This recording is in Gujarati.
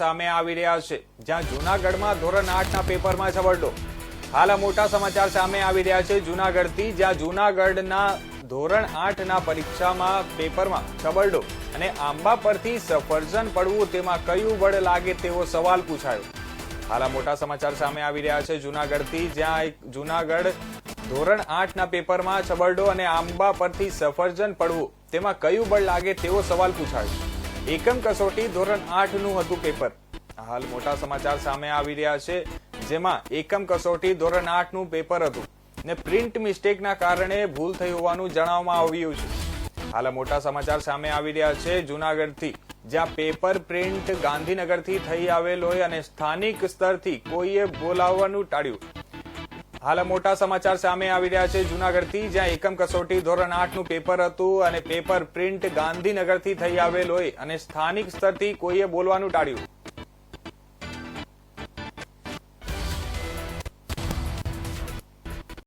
સામે આવી રહ્યા છે, જ્યાં જૂનાગઢમાં ધોરણ આઠના પેપરમાં છબરડો હાલ મોટા સમાચાર સામે આવી રહ્યા છે જૂનાગઢથી, જ્યાં જૂનાગઢના ધોરણ આઠના પરીક્ષામાં પેપરમાં છબરડો અને આંબા પરથી સફરજન પડવું તેમાં કયું બળ લાગે તેવો સવાલ પૂછાયો. હાલ મોટા સમાચાર સામે આવી રહ્યા છે જૂનાગઢથી, જ્યાં એક જૂનાગઢ ધોરણ આઠના પેપરમાં છબરડો અને આંબા પરથી સફરજન પડવું તેમાં કયું બળ લાગે તેવો સવાલ પૂછાયો. એકમ કસોટી ધોરણ આઠનું હતું પેપર. હાલ મોટા સમાચાર સામે આવી રહ્યા છે, જેમાં એકમ કસોટી ધોરણ આઠનું પેપર હતું ને પ્રિન્ટ મિસ્ટેકના કારણે ભૂલ થઈ હોવાનું જણાવવામાં આવ્યું છે. હાલ મોટા સમાચાર સામે આવી રહ્યા છે, જૂનાગઢથી, જ્યાં પેપર પ્રિન્ટ ગાંધીનગરથી થઈ આવેલ અને સ્થાનિક સ્તરથી કોઈએ બોલાવવાનું ટાળ્યું. હાલ મોટા સમાચાર સામે આવી રહ્યા છે. જુનાગઢથી જ્યાં એકમ કસોટી ધોરણ આઠનું પેપર હતું અને પેપર પ્રિન્ટ ગાંધીનગરથી થઈ આવેલ હોય અને સ્થાનિક સ્તરથી કોઈએ બોલવાનું ટાળ્યું?